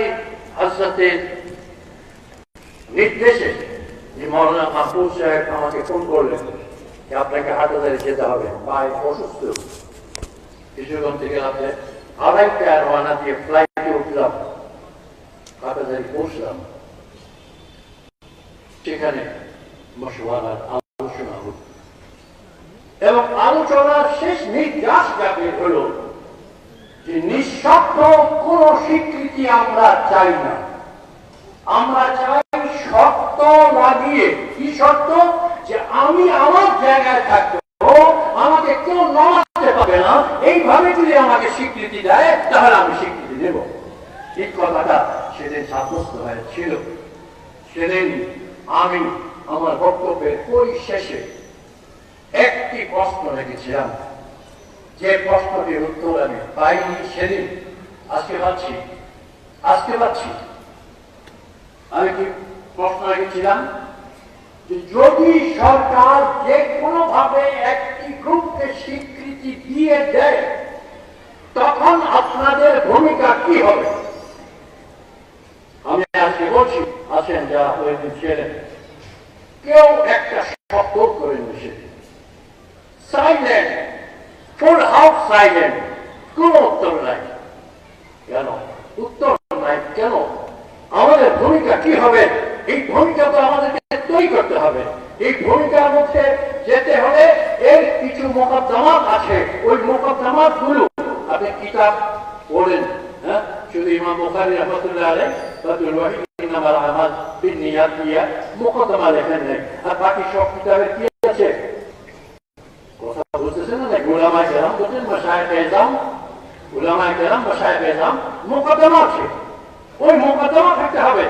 আলী হাজরাতের নির্দেশে যে মৌলানা মাহবুব সাহেব আমাকে ফোন করলেন যে আপনাকে হাটাদারে যেতে হবে। পায়ে অসুস্থ। কিছুক্ষণ থেকে রাত্রে আড়াইটা রওনা দিয়ে ফ্লাইটে উঠলাম। হাটাদারি পৌঁছলাম সেখানে মশওয়ারার আলোচনা হল। এবং আলোচনার শেষ নির্যাস যাকে হলো যে নিঃস্বার্থ কোন স্বীকৃতি আমরা চাই না? আমরা চাই শর্ত লাগিয়ে, কি শর্ত? যে আমি আমার জায়গায় থাকব আমাকে কেউ নড়াতে পারবে না। এইভাবে যদি আমাকে স্বীকৃতি দেয়, তাহলে আমি স্বীকৃতি দেব। এই কথাটা সেদিন সাব্যস্ত হয়েছিল। সেদিন আমি আমার বক্তব্যের পরিশেষে একটি প্রশ্ন রেখেছিলাম। যে প্রশ্নটির উত্তর আমি পাইনি সেদিন। আজকে পাচ্ছি আজকে পাচ্ছি আমি কি প্রশ্ন রেখেছিলাম যে যদি সরকার যে কোনো ভাবে একটি গ্রুপকে স্বীকৃতি দিয়ে দেয়, তখন আপনাদের ভূমিকা কি হবে? আমি আজকে বলছি, আছেন যারা হয়েছেন ছিলেন কেউ একটা শব্দ করেন সেদিন। সাইলেন্ট ফুল হাউস সাইলেন্ট কোন উত্তর নাই কেন উত্তর নাই কেন আমাদের ভূমিকা কি হবে? এই ভূমিকা তো আমাদেরকে তৈরি করতে হবে। এই ভূমিকার মধ্যে যেতে হলে এর কিছু মোকদ্দমাত আছে। ওই মোকদ্দমাতগুলো আপনি কিতাব পড়েন হ্যাঁ? শুধু ইমাম বুখারী রহমতুল্লাহ দিয়া মোকদ্দমা লেখেন নাই। আর বাকি সব কি আছে? কথা বুঝতেছেন না গোলামায় বলছেন গোলামায় মোকদ্দমা আছে। ওই মোকদ্দমা থাকতে হবে।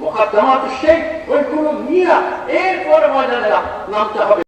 মোকদ্দমা শেখ সেই ওইগুলো নিয়ে এরপরে ময়দানে নামতে হবে।